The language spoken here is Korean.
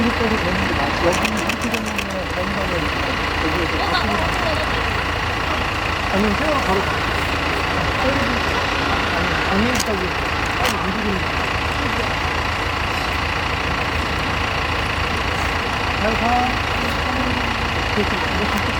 뒤로 빼도 되는 게 맞지. 여기는 이렇게 되면 건강을 여기에서 나 너무 좋아하는데? 아니면 세워 바로 때리고 아니 방향까지 빨리 움직이는 거. 잘 가. 그렇지. 이거 진짜